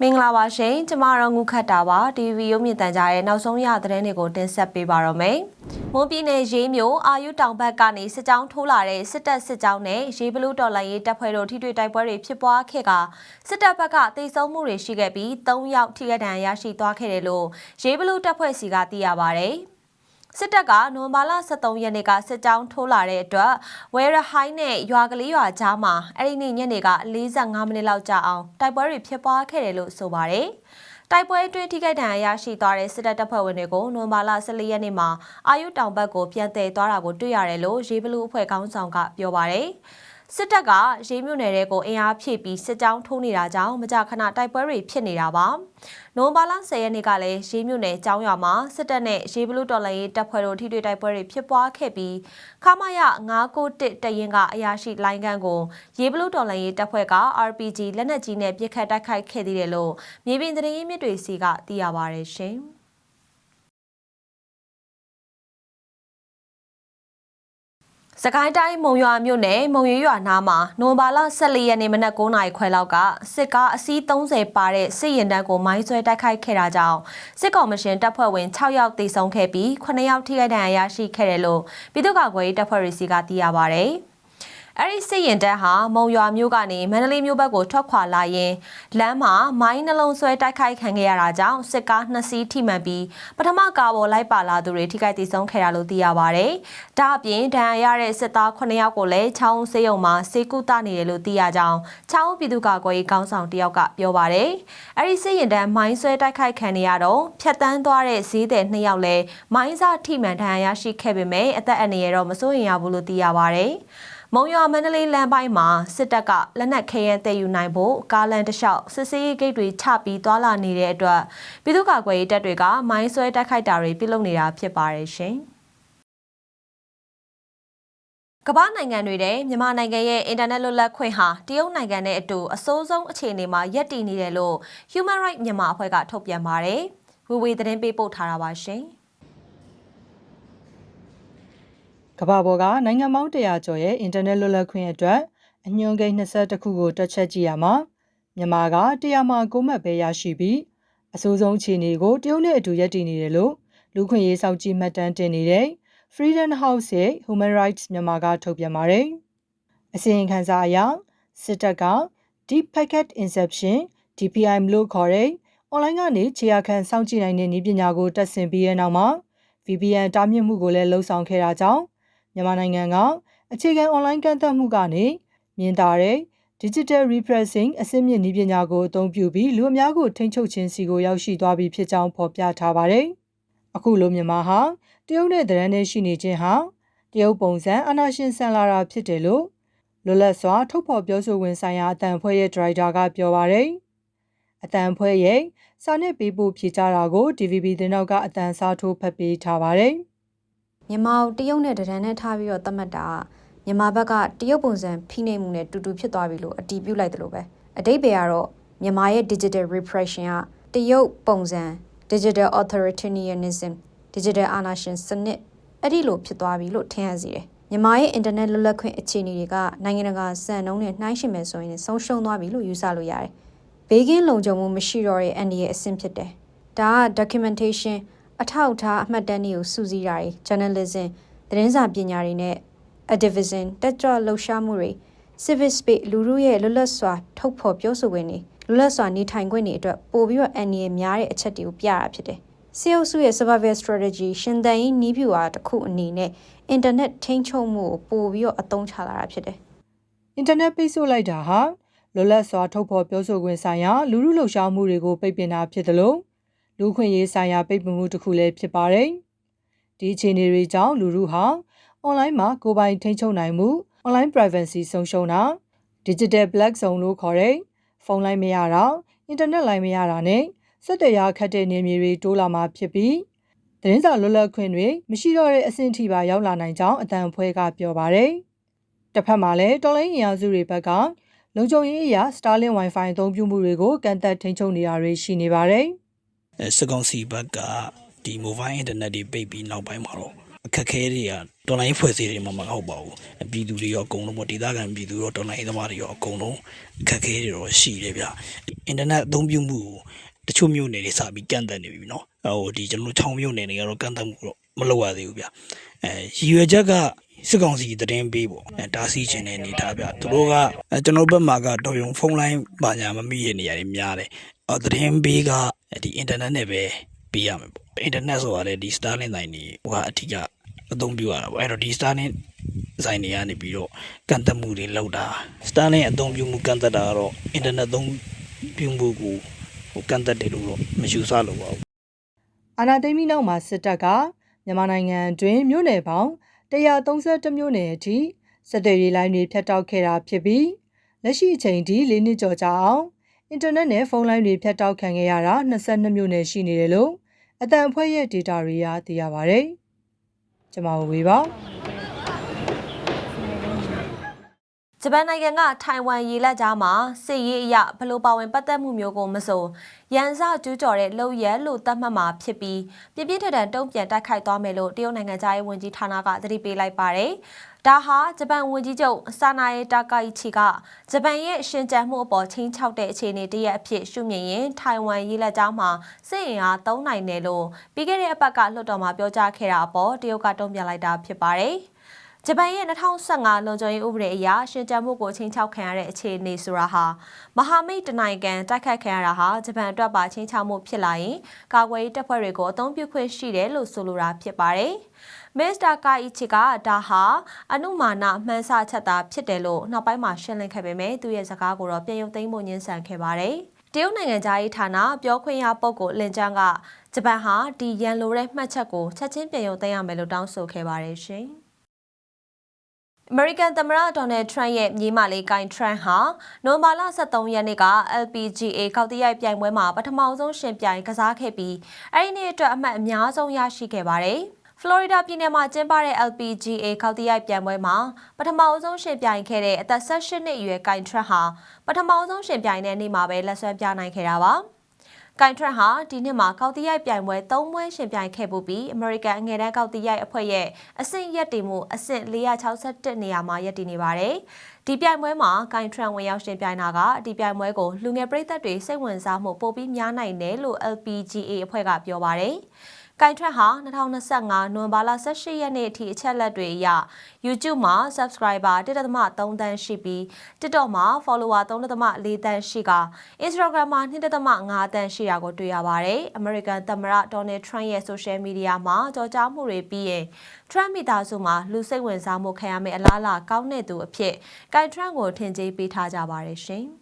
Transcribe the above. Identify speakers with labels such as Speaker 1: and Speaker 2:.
Speaker 1: မင်္ဂလာပါရှင်ကျမတို့ငုခတ်တာပါ TV ရုပ်မြင်သံကြားရဲ့နောက်ဆုံးရသတင်းတွေကိုတင်ဆက်ပေးပါရမယ်။မွန်ပြည်နယ်ရေးမြို့အာယုတောင်ဘက်ကနေစစ်ကြောင်းထိုးလာတဲ့စစ်တပ်စစ်ကြောင်းနဲ့ရေးဘလူးတော်လိုင်းရေးတပ်ဖွဲ့တို့ထိတွေ့တိုက်ပွဲတွေဖြစ်ပွားခဲ့ကစစ်တပ်ဘက်ကတိတ်ဆုံးမှုတွေရှိခဲ့ပြီး၃ယောက်ထိခိုက်ဒဏ်ရာရရှိသွားခဲ့တယ်လို့ရေးဘလူးတပ်ဖွဲ့စီကသိရပါဗျ။ စစ်တပ်ကနိုဝင်ဘာလ23ရက်နေ့ကစစ်ကြောင်းထိုးလာတဲ့အတွက်ဝဲရဟိုင်းနဲ့ရွာကလေးရွာကြားမှာအဲ့ဒီနေ့ညနေက45မိနစ်လောက်ကြာအောင်တိုက်ပွဲတွေဖြစ်ပွားခဲ့တယ်လို့ဆိုပါတယ်။တိုက်ပွဲအတွင်းထိခိုက်ဒဏ်ရာရရှိသွားတဲ့စစ်တပ်တပ်ဖွဲ့ဝင်တွေကိုနိုဝင်ဘာလ14ရက်နေ့မှာအာယုတောင်ဘက်ကိုပြန်တည်သွားတာကိုတွေ့ရတယ်လို့ရေးဘလူးအဖွဲ့ခေါင်းဆောင်ကပြောပါတယ်။ စစ်တပ်ကရေးမြို့နယ်တွေကိုအင်အားဖြည့်ပြီးစစ်ကြောင်းထိုးနေတာကြောင့်မကြာခဏတိုက်ပွဲတွေဖြစ်နေတာပါ။နိုဘာလ10ရက်နေ့ကလည်းရေးမြို့နယ်ကျောင်းရွာမှာစစ်တပ်နဲ့ရေးဘလူးတော်လိုင်းရေးတပ်ဖွဲ့တို့ထိတွေ့တိုက်ပွဲတွေဖြစ်ပွားခဲ့ပြီးခမရ991တရင်ကအရာရှိလိုင်းကန်ကိုရေးဘလူးတော်လိုင်းရေးတပ်ဖွဲ့က RPG လက်နက်ကြီးနဲ့ပစ်ခတ်တိုက်ခိုက်ခဲ့သေးတယ်လို့မြေပြင်သတင်းရင်းမြစ်တွေစီကသိရပါရရှင်။ စကိုင်းတိုင်းမုံရွာမြို့နယ်မုံရွရွာနားမှာနိုဘာလ14ရက်နေ့မနက်9:00နာရီခွဲလောက်ကစစ်ကားအစီး30ပါတဲ့စစ်ရင်တန်းကိုမိုင်းဆွဲတိုက်ခိုက်ခဲ့တာကြောင့်စစ်ကော်မရှင်တပ်ဖွဲ့ဝင်6ယောက်သေဆုံးခဲ့ပြီး9ယောက်ထိခိုက်ဒဏ်ရာရရှိခဲ့တယ်လို့ပြည်သူ့ကာကွယ်ရေးတပ်ဖွဲ့တွေစီကသိရပါဗျ။ အဲ့ဒီစစ်ရင်တပ်ဟာမုံရွာမြို့ကနေမန္တလေးမြို့ဘက်ကိုထွက်ခွာလာရင်လမ်းမှာမိုင်းနှလုံးဆွဲတိုက်ခိုက်ခံခဲ့ရတာကြောင့်စစ်ကားနှစ်စီးထိမှန်ပြီးပထမကားပေါ်လိုက်ပါလာသူတွေထိခိုက်ဒေဆုံးခဲ့တာလို့သိရပါဗျ။ဒါအပြင်ဒဏ်ရာရတဲ့စစ်သား9ယောက်ကိုလည်းချောင်းစေးရုံမှာစေကူတနေတယ်လို့သိရကြောင်းချောင်းပြည်သူ့ကာကွယ်ရေးကောင်းဆောင်တယောက်ကပြောပါဗျ။အဲ့ဒီစစ်ရင်တပ်မိုင်းဆွဲတိုက်ခိုက်ခံနေရတော့ဖြတ်တန်းသွားတဲ့ဈေးတဲ့2ယောက်လည်းမိုင်းစားထိမှန်ဒဏ်ရာရရှိခဲ့ပေမဲ့အသက်အန္တရာယ်တော့မစိုးရိမ်ရဘူးလို့သိရပါဗျ။ မုံရွာမန္တလေးလမ်းပိုင်းမှာစစ်တပ်ကလက်နက်ခဲယမ်းတည်ယူနိုင်ဖို့ကားလန်တစ်လျှောက်စစ်စေးဂိတ်တွေချပြီးသွာလာနေတဲ့အတွက်ပြည်သူ့ကာကွယ်ရေးတပ်တွေကမိုင်းဆွဲတိုက်ခိုက်တာတွေပြုလုပ်နေတာဖြစ်ပါတယ်ရှင်။ကမ္ဘာနိုင်ငံတွေထဲမြန်မာနိုင်ငံရဲ့အင်တာနက်လွတ်လပ်ခွင့်ဟာတရုတ်နိုင်ငံနဲ့အတူအဆိုးဆုံးအခြေအနေမှာရပ်တည်နေတယ်လို့ Human Rights မြန်မာအဖွဲ့ကထုတ်ပြန်ပါတယ်။ဝေဝေသတင်းပေးပို့ထားတာပါရှင်။
Speaker 2: ကမ္ဘာပေါ်ကနိုင်ငံပေါင်း100ကျော်ရဲ့အင်တာနက်လွတ်လပ်ခွင့်အတွက်အညွှန်းကိန်း22ခုကိုတွက်ချက်ကြည့်ရမှာမြန်မာက100မှာ9မှတ်ပဲရရှိပြီးအဆိုးဆုံးအခြေအနေကိုတရုတ်နဲ့အတူရပ်တည်နေတယ်လို့လူခွင့်ရေးစောင့်ကြည့်မှတ်တမ်းတင်နေတဲ့ Freedom House ရဲ့ Human Rights မြန်မာကထုတ်ပြန်ပါတယ်။အစီရင်ခံစာအရစစ်တပ်က Deep Packet Inception DPI လို့ခေါ်တဲ့ online ကနေခြေရာခံစောင့်ကြည့်နိုင်တဲ့နည်းပညာကိုတက်ဆင်ပြီးတဲ့နောက်မှာ VPN တားမြစ်မှုကိုလည်းလှုံ့ဆော်ခဲ့တာကြောင့် မြန်မာနိုင်ငံကအခြေခံအွန်လိုင်းကန့်သတ်မှုကနေမြင်သာတဲ့ Digital Repressing အစစ်မြစ်နည်းပညာကိုအသုံးပြုပြီးလူအများကိုထိန်းချုပ်ခြင်းစီကိုရောက်ရှိသွားပြီဖြစ်ကြောင်းဖော်ပြထားပါတယ်။အခုလိုမြန်မာဟာတရုတ်နဲ့တရန်နဲ့ရှိနေခြင်းဟာတရုတ်ပုံစံအနာရှင်ဆန်လာတာဖြစ်တယ်လို့လွတ်လပ်စွာထုတ်ဖော်ပြောဆိုဝင်ဆိုင်ရာအတန်ဖွဲ့ရဲ့ဒရိုက်တာကပြောပါတယ်။အတန်ဖွဲ့ရဲ့စာနဲ့ပေးပို့ဖြေကြားတာကို DVB တင်တော့ကအတန်စားထိုးဖတ်ပေးထားပါတယ်။
Speaker 3: မြန်မာကိုတရုတ်နဲ့တရန်နဲ့ထားပြီးတော့သတ်မှတ်တာမြန်မာဘက်ကတရုတ်ပုံစံဖိနှိပ်မှုနဲ့တူတူဖြစ်သွားပြီလို့အတီးပြုတ်လိုက်တယ်လို့ပဲအတိတ်ပဲကတော့မြန်မာရဲ့ digital repression ကတရုတ်ပုံစံ digital authoritarianism digital အာဏာရှင်စနစ်အဲ့ဒီလိုဖြစ်သွားပြီလို့ထင်ရစီတယ်မြန်မာရဲ့ internet လွတ်လပ်ခွင့်အခြေအနေတွေကနိုင်ငံတကာစံနှုန်းနဲ့နှိုင်းယှဉ်မယ်ဆိုရင်ဆုံးရှုံးသွားပြီလို့ယူဆလို့ရတယ်ဘေးကင်းလုံခြုံမှုမရှိတော့တဲ့အန်ဒီရဲ့အဆင့်ဖြစ်တယ်ဒါက documentation အထောက်အထားအမှတ်တမ်းတွေကိုစူးစီးတာတွေ journalism သတင်းစာပညာတွေနဲ့ activism တက်ကြွလှုပ်ရှားမှုတွေ civic space လူမှုရဲ့လွတ်လပ်စွာထုတ်ဖော်ပြောဆိုခွင့်တွေလွတ်လပ်စွာနေထိုင်ခွင့်တွေအတွက်ပို့ပြီးတော့အန်ရများတဲ့အချက်တွေကိုပြရတာဖြစ်တယ်။စီအုပ်စုရဲ့ survival strategy ရှင်သန်ရေးနည်းဗျူဟာတစ်ခုအနေနဲ့ internet ထိန်းချုပ်မှုကိုပို့ပြီးတော့အသုံးချလာတာဖြစ်တယ်။
Speaker 2: internet ပိတ်ဆို့လိုက်တာဟာလွတ်လပ်စွာထုတ်ဖော်ပြောဆိုခွင့်ဆိုင်ရာလူမှုလှုပ်ရှားမှုတွေကိုပိတ်ပင်တာဖြစ်တယ်လို့ လူခွင့်ရေးဆိုင်ရာပိတ်ပင်မှုတစ်ခုလည်းဖြစ်ပါတယ်။ဒီအခြေအနေတွေကြောင့်လူမှုဟာအွန်လိုင်းမှာကိုယ်ပိုင်ထိန်းချုပ်နိုင်မှု online privacy ဆုံးရှုံးတာ digital black zone လို့ခေါ်တဲ့ဖုန်းလိုင်းမရတာအင်တာနက်လိုင်းမရတာနဲ့စက်တရားခတ်တဲ့နေမြေတွေတိုးလာမှာဖြစ်ပြီးသတင်းစာလွတ်လပ်ခွင့်တွေမရှိတော့တဲ့အဆင့်ထိပါရောက်လာနိုင်ကြောင်းအတန်ဖွဲကပြောပါတယ်။တစ်ဖက်မှာလည်းတော်လိုင်းအင်အားစုတွေဘက်ကလုံခြုံရေးအရာ Starlink Wi-Fi အသုံးပြုမှုတွေကိုကန့်သက်ထိန်းချုပ်နေတာတွေရှိနေပါတယ်။
Speaker 4: စစ်ကောင်စီဘက်ကဒီ mobile internet တွေပိတ်ပြီးနောက်ပိုင်းမှာတော့အအခက်အခဲတွေကတော်လိုင်းဖွဲ့စည်းတွေမှမဟုတ်ပါဘူးပြည်သူတွေရောအကုန်လုံးပေါ့ဒေသခံပြည်သူရောတော်လိုင်းသမားတွေရောအကုန်လုံးအခက်အခဲတွေတော့ရှိတယ်ဗျအင်တာနက်အသုံးပြုမှုကိုတချို့မြို့နယ်တွေစပြီးကန့်သက်နေပြီနော်ဟိုဒီကျွန်တော်တို့ချောင်းမြို့နယ်တွေကတော့ကန့်သက်မှုတော့မလုပ်ရသေးဘူးဗျအဲရည်ရွယ်ချက်ကစစ်ကောင်စီတရင်ပေးပေါ့အဲတားဆီးခြင်းနဲ့နေထားဗျသူတို့ကအဲကျွန်တော်ဘက်မှာကတော်ရုံဖုန်းလိုင်းပါညာမမိတဲ့နေရာတွေများတယ် အော်တရင်ပေးကဒီအင်တာနက်နဲ့ပဲပေးရမယ်ပေါ့အင်တာနက်ဆိုတာလေဒီ Starlink တိုင်းနေဟိုကအထူးအသုံးပြုရတာပေါ့အဲ့တော့ဒီ Starlink ဆိုင်တွေကနေပြီးတော့ကန့်သက်မှုတွေလောက်တာ Starlink အသုံးပြုမှုကန့်သက်တာကတော့အင်တာနက်သုံးပြုမှုကိုဟိုကန့်သက်တယ်လို့တော့မယူဆလို့ပါဘူး
Speaker 2: အာနာသိမ့်ပြီးနောက်မှာစစ်တပ်ကမြန်မာနိုင်ငံအတွင်းမြို့နယ်ပေါင်း132မြို့နယ်အထိစစ်တေးရီလိုင်းတွေဖျက်တောက်ခဲ့တာဖြစ်ပြီးလက်ရှိအချိန်ထိ၄နှစ်ကျော်ကြာအောင် အင်တာနက်နဲ့ဖုန်းလိုင်းတွေဖျက်တောက်ခံခဲ့ရတာ22မြို့နယ်ရှိနေတယ်လို့အတန်အဖွဲ့ရဲ့ data တွေကသိရပါဗျ။ကျွန်မဝေပါ
Speaker 1: ဂျပန်နိုင်ငံကထိုင်ဝမ်ရေလက်ကြားမှာစစ်ရေးအရဘလို့ပါဝင်ပတ်သက်မှုမျိုးကိုမဆိုရန်စကျူးကျော်တဲ့လုံရဲလို့သတ်မှတ်မှာဖြစ်ပြီးပြပြထန်ထန်တုံ့ပြန်တိုက်ခိုက်သွားမယ်လို့တရုတ်နိုင်ငံသားရေးဝန်ကြီးဌာနကသတိပေးလိုက်ပါတယ်။ ဒါဟာဂျပန်ဝန်ကြီးချုပ်ဆာနာယေတာကာအီချီကဂျပန်ရဲ့ရှင်ကြံမှုအပေါ်ချင်းချောက်တဲ့အခြေအနေတရက်အဖြစ်ရှုမြင်ရင်ထိုင်ဝမ်ရေလက်ကြားမှာစစ်အင်အားသုံးနိုင်တယ်လို့ပြီးခဲ့တဲ့အပတ်ကလွှတ်တော်မှာပြောကြားခဲ့တာအပေါ်တရုတ်ကတုံ့ပြန်လိုက်တာဖြစ်ပါတယ်။ ဂျပန်ရဲ့2015လွန်ခြုံရေးဥပဒေအရရှင်ကြံမှုကိုချင်းချောက်ခံရတဲ့အခြေအနေဆိုတာဟာမဟာမိတ်တနိုင်ငံတိုက်ခတ်ခံရတာဟာဂျပန်အတွက်ပါချင်းချောက်မှုဖြစ်လာရင်ကာကွယ်ရေးတပ်ဖွဲ့တွေကိုအသုံးပြုခွင့်ရှိတယ်လို့ဆိုလိုတာဖြစ်ပါတယ်။မစ္စတာကာအီချီကဒါဟာအနုမာနမှန်းဆချက်တာဖြစ်တယ်လို့နောက်ပိုင်းမှာရှင်းလင်းခဲ့ပေမဲ့သူ့ရဲ့စကားကိုတော့ပြန်ရုပ်သိမ်းဖို့ညှင်းဆန်ခဲ့ပါတယ်။တရုတ်နိုင်ငံသားရေးဌာနပြောခွင့်ရပုဂ္ဂိုလ်လင်ကျန်းကဂျပန်ဟာဒီရန်လိုတဲ့မှတ်ချက်ကိုချက်ချင်းပြန်ရုပ်သိမ်းရမယ်လို့တောင်းဆိုခဲ့ပါတယ်ရှင်။ အမေရိကန်သမ္မတဒေါ်နယ်ထရန့်ရဲ့မြေးမလေးကိုင်ထရန့်ဟာနိုဝင်ဘာလ23ရက်နေ့က LPGA ကောက်တရိုက်ပြိုင်ပွဲမှာပထမဆုံးရှင်ပြိုင်ကစားခဲ့ပြီးအဲ့ဒီနေ့အတွက်အမှတ်အများဆုံးရရှိခဲ့ပါတယ်။ဖလော်ရီဒါပြည်နယ်မှာကျင်းပတဲ့ LPGA ကောက်တရိုက်ပြိုင်ပွဲမှာပထမဆုံးရှင်ပြိုင်ခဲ့တဲ့အသက်18နှစ်အရွယ်ကိုင်ထရန့်ဟာပထမဆုံးရှင်ပြိုင်တဲ့နေ့မှာပဲလက်ဆွဲပြနိုင်ခဲ့တာပါ။ ကိုင်ထရက်ဟာဒီနှစ်မှာကောက်တီရိုက်ပြိုင်ပွဲ၃ပွဲရှင်ပြိုင်ခဲ့ပူပြီးအမေရိကန်အငယ်တန်းကောက်တီရိုက်အဖွဲ့ရဲ့အဆင့်ရက်တည်မှုအဆင့်461နေရာမှာရက်တည်နေပါတယ်။ဒီပြိုင်ပွဲမှာကိုင်ထရန်ဝင်ရောက်ရှင်ပြိုင်တာကဒီပြိုင်ပွဲကိုလူငယ်ပရိသတ်တွေစိတ်ဝင်စားမှုပိုပြီးများနိုင်တယ်လို့ LPGA အဖွဲ့ကပြောပါတယ်။ ကိုင်ထရက်ဟာ2025နိုဝင်ဘာလ18ရက်နေ့အထိအချက်လက်တွေအရ YouTube မှာ Subscriber 1.3တန်းရှိပြီး TikTok မှာ Follower 3.4တန်းရှိက Instagram မှာ2.5တန်းရှိတာကိုတွေ့ရပါတယ်။ American သမ္မတ Donald Trump ရဲ့ Social Media မှာကြော်ကြားမှုတွေပြီးရင် Trump မိသားစုမှာလူစိတ်ဝင်စားမှုခံရမယ့်အလားအလာကောင်းတဲ့သူအဖြစ်ကိုင်ထရန့်ကိုထင်ကြေးပေးထားကြပါတယ်ရှင်။